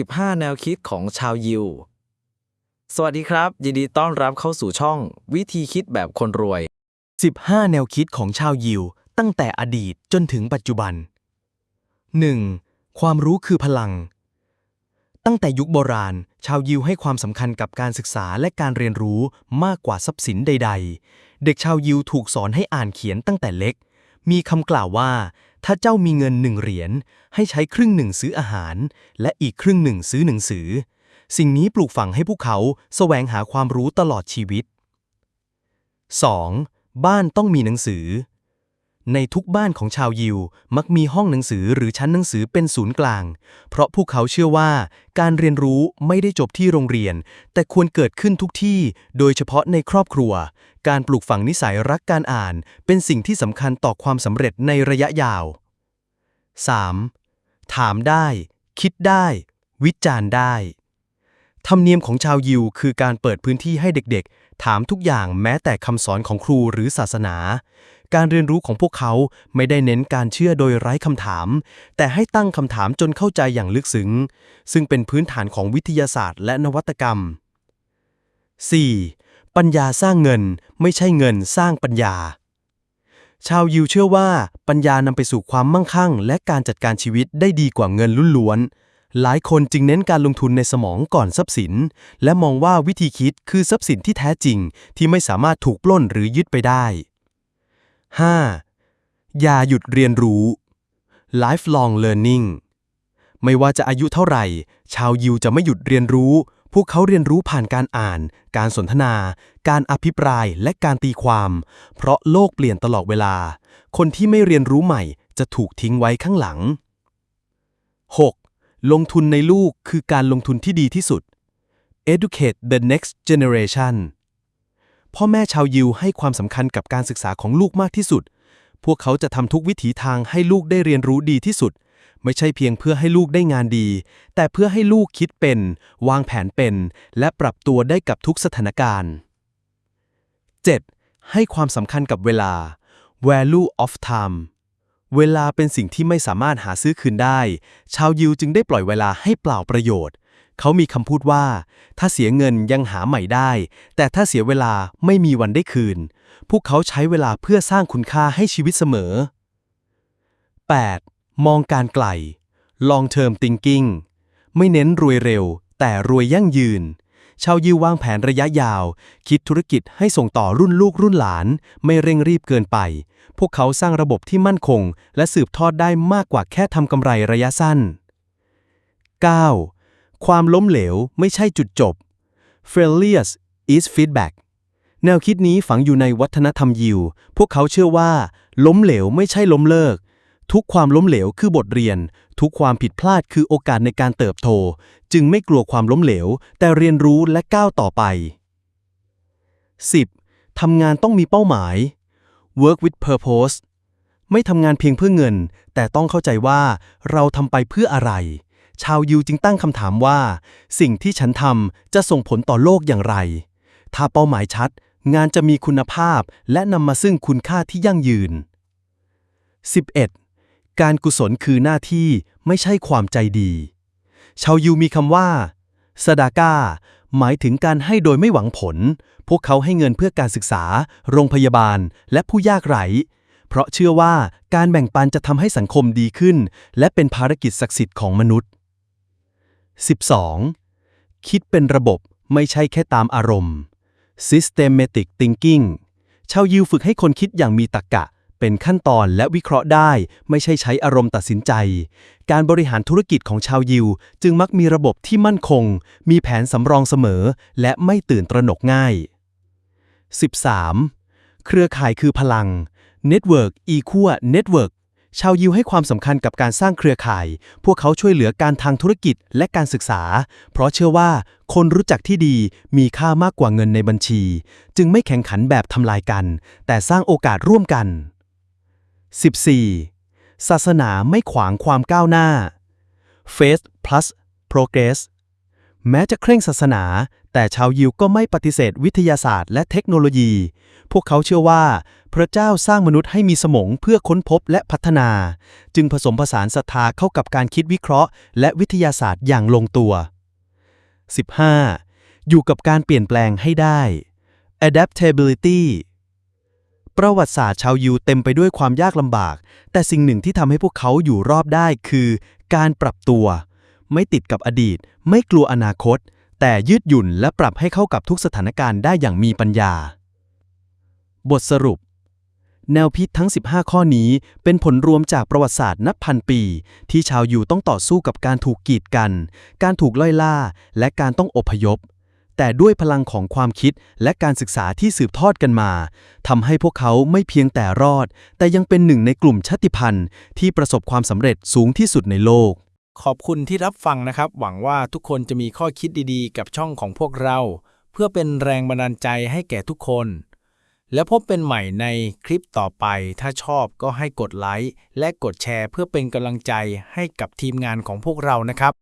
15 แนวคิดของชาวยิว สวัสดีครับ ยินดีต้อนรับเข้าสู่ช่อง วิธีคิดแบบคนรวย 15 แนวคิดของชาวยิว ตั้งแต่อดีตจนถึงปัจจุบัน 1. ความรู้คือพลัง ตั้งแต่ยุคโบราณ ชาวยิวให้ความสำคัญกับการศึกษาและการเรียนรู้มากกว่าทรัพย์สินใด ๆ เด็กชาวยิวถูกสอนให้อ่านเขียนตั้งแต่เล็ก มีคำกล่าวว่า ถ้าเจ้ามีเงินหนึ่งเหรียญให้ใช้ครึ่งหนึ่งซื้ออาหาร และอีกครึ่งหนึ่งซื้อหนังสือ สิ่งนี้ปลูกฝังให้พวกเขาแสวงหาความรู้ตลอดชีวิต 2. บ้านต้องมีหนังสือ ในทุกบ้านของชาวยิวมักมีห้องหนังสือหรือชั้นหนังสือเป็นศูนย์กลาง เพราะพวกเขาเชื่อว่าการเรียนรู้ไม่ได้จบที่โรงเรียน แต่ควรเกิดขึ้นทุกที่ โดยเฉพาะในครอบครัว การปลูกฝังนิสัยรักการอ่าน เป็นสิ่งที่สำคัญต่อความสำเร็จในระยะยาว 3. ถามได้ คิดได้ วิจารณ์ได้ ธรรมเนียมของชาวยิวคือการเปิดพื้นที่ให้เด็กๆ ถามทุกอย่างแม้แต่คำสอนของครูหรือศาสนา การเรียนรู้ของพวกเขาไม่ได้เน้นการเชื่อโดยไร้คำถาม แต่ให้ตั้งคำถามจนเข้าใจอย่างลึกซึ้ง ซึ่งเป็นพื้นฐานของวิทยาศาสตร์และนวัตกรรม 4. ปัญญาสร้างเงิน ไม่ใช่เงินสร้างปัญญา ชาวยิวเชื่อว่า ปัญญานำไปสู่ความมั่งคั่ง และการจัดการชีวิตได้ดีกว่าเงินล้วนๆ หลายคนจึงเน้นการลงทุนในสมองก่อนทรัพย์สิน และมองว่าวิธีคิดคือทรัพย์สินที่แท้จริง ที่ไม่สามารถถูกปล้นหรือยึดไปได้ 5. อย่าหยุดเรียนรู้ lifelong learning ไม่ว่าจะอายุเท่าไหร่ ชาวยิวจะไม่หยุดเรียนรู้ พวกเขาเรียนรู้ผ่านการอ่าน การสนทนา การอภิปรายและการตีความ เพราะโลกเปลี่ยนตลอดเวลา คนที่ไม่เรียนรู้ใหม่จะถูกทิ้งไว้ข้างหลัง 6. ลงทุนในลูกคือการลงทุนที่ดีที่สุด educate the next generation พ่อแม่ชาวยิวให้ความสำคัญกับการศึกษาของลูกมากที่สุด พวกเขาจะทำทุกวิถีทางให้ลูกได้เรียนรู้ดีที่สุด ไม่ใช่เพียงเพื่อให้ลูกได้งานดี แต่เพื่อให้ลูกคิดเป็น วางแผนเป็น และปรับตัวได้กับทุกสถานการณ์ 7. ให้ความสำคัญกับเวลา value of time เวลาเป็นสิ่งที่ไม่สามารถหาซื้อคืนได้ ชาวยิวจึงได้ปล่อยเวลาให้เปล่าประโยชน์ เขามีคำพูดว่า ถ้าเสียเงินยังหาใหม่ได้ แต่ถ้าเสียเวลาไม่มีวันได้คืน พวกเขาใช้เวลาเพื่อสร้างคุณค่าให้ชีวิตเสมอ 8. มองการไกล long term thinking ไม่เน้นรวยเร็ว แต่รวยยั่งยืน ชาวยิววางแผนระยะยาว คิดธุรกิจให้ส่งต่อรุ่นลูกรุ่นหลาน ไม่เร่งรีบเกินไป พวกเขาสร้างระบบที่มั่นคง และสืบทอดได้มากกว่าแค่ทำกำไรระยะสั้น 9. ความล้มเหลวไม่ใช่จุดจบ failures is feedback แนวคิดนี้ฝังอยู่ในวัฒนธรรมยิว พวกเขาเชื่อว่า ล้มเหลวไม่ใช่ล้มเลิก ทุกความล้มเหลวคือบทเรียน ทุกความผิดพลาดคือโอกาสในการเติบโต จึงไม่กลัวความล้มเหลว แต่เรียนรู้และก้าวต่อไป 10. ทำงานต้องมีเป้าหมาย work with purpose ไม่ทำงานเพียงเพื่อเงิน แต่ต้องเข้าใจว่าเราทำไปเพื่ออะไร ชาวยิวจึงตั้งคำถามว่า สิ่งที่ฉันทำจะส่งผลต่อโลกอย่างไร ถ้าเป้าหมายชัด งานจะมีคุณภาพ และนำมาซึ่งคุณค่าที่ยั่งยืน 11. การกุศลคือหน้าที่ไม่ใช่ความใจดี ชาวยิวมีคำว่าสดาก้า หมายถึงการให้โดยไม่หวังผล พวกเขาให้เงินเพื่อการศึกษา โรงพยาบาล และผู้ยากไร้ เพราะเชื่อว่าการแบ่งปันจะทำให้สังคมดีขึ้น และเป็นภารกิจศักดิ์สิทธิ์ของมนุษย์ 12. คิดเป็นระบบไม่ใช่แค่ตามอารมณ์ systematic thinking ชาวยิวฝึกให้คนคิดอย่างมีตรรกะ เป็นขั้นตอนและวิเคราะห์ได้ ไม่ใช่ใช้อารมณ์ตัดสินใจ การบริหารธุรกิจของชาวยิว จึงมักมีระบบที่มั่นคง มีแผนสำรองเสมอ และไม่ตื่นตระหนกง่าย 13. เครือข่ายคือพลัง Network equal Network ชาวยิวให้ความสำคัญกับการสร้างเครือข่าย พวกเขาช่วยเหลือการทางธุรกิจและการศึกษา เพราะเชื่อว่าคนรู้จักที่ดีมีค่ามากกว่าเงินในบัญชี จึงไม่แข่งขันแบบทำลายกัน แต่สร้างโอกาสร่วมกัน 14. ศาสนาไม่ขวางความก้าวหน้า Faith plus Progress แม้จะเคร่งศาสนา แต่ชาวยิวก็ไม่ปฏิเสธวิทยาศาสตร์และเทคโนโลยี พวกเขาเชื่อว่า พระเจ้าสร้างมนุษย์ให้มีสมองเพื่อค้นพบและพัฒนา จึงผสมผสานศรัทธาเข้ากับการคิดวิเคราะห์ และวิทยาศาสตร์อย่างลงตัว 15. อยู่กับการเปลี่ยนแปลงให้ได้ adaptability ประวัติศาสตร์ชาวยิวเต็มไปด้วยความยากลำบาก แต่สิ่งหนึ่งที่ทำให้พวกเขาอยู่รอบได้คือ การปรับตัว ไม่ติดกับอดีต ไม่กลัวอนาคต แต่ยืดหยุ่นและปรับให้เข้ากับทุกสถานการณ์ได้อย่างมีปัญญา บทสรุป แนวพิษทั้ง 15 ข้อนี้เป็นผลรวมจากประวัติศาสตร์นับพันปี ที่ชาวยิวต้องต่อสู้กับการถูกกีดกัน การถูกไล่ล่า และการต้องอพยพ แต่ด้วยพลังของความคิดและการศึกษาที่สืบทอดกันมาทำให้พวกเขาไม่เพียงแต่รอด แต่ยังเป็นหนึ่งในกลุ่มชาติพันธุ์ ที่ประสบความสำเร็จสูงที่สุดในโลก ขอบคุณที่รับฟังนะครับ หวังว่าทุกคนจะมีข้อคิดดีๆ กับช่องของพวกเรา เพื่อเป็นแรงบันดาลใจให้แก่ทุกคน แล้วพบเป็นใหม่ในคลิปต่อไป ถ้าชอบก็ให้กดไลค์และกดแชร์ เพื่อเป็นกำลังใจให้กับทีมงานของพวกเรานะครับ